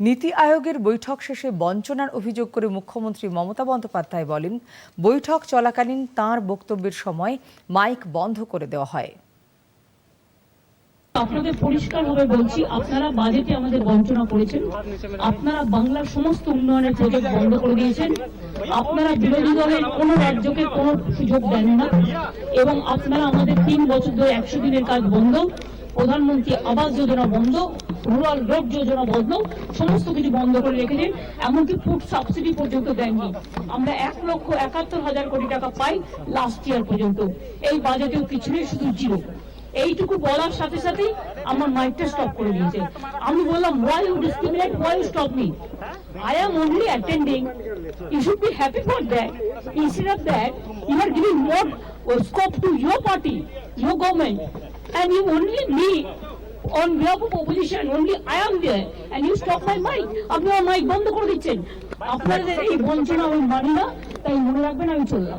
নীতি আয়োগের বৈঠক শেষে বঞ্চনার অভিযোগ করে মুখ্যমন্ত্রী মমতা বন্দ্যোপাধ্যায় বলেন, বৈঠক চলাকালীন তার বক্তব্যের সময় মাইক বন্ধ করে দেওয়া হয়। আপনাদের পরিষ্কারভাবে বলছি, আপনারা বাজেটে আমাদের বঞ্চনা করেছেন। আপনারা বাংলার সমস্ত উন্নয়নের প্রজেক্ট বন্ধ করে দিয়েছেন। আপনারা বিরোধী দলের কোন রাজ্যকে কোনো সুযোগ দেন না। এবং আপনারা আমাদের তিন বছর ধরে একশো দিনের কাজ বন্ধ। প্রধানমন্ত্রী আবাস যোজনা বন্ধ রুরাল রোড যোজনা বন্ধ, সমস্ত কিছু বন্ধ করে রেখেছেন এমনকি ফুড সাবসিডি পর্যন্ত দেননি। আমরা এক লক্ষ একাত্তর হাজার কোটি টাকা পাই লাস্ট ইয়ার পর্যন্ত। এই বাজেটেও কিছু নেই শুধু জিরো এইটুকু বলার সাথে সাথেই আমার মাইকটা স্টপ করে দিয়েছে। আমি বললাম why you discriminate why you stop me I am only attending you should be happy for that instead of that you are giving more scope to your party your government and you only me on behalf of opposition only I am there and you stop my mic আপনি আমার mic বন্ধ করে দিচ্ছেন আপনাদের এই বঞ্চনা আমি মানি না তাই মনে রাখবেন আমি চললাম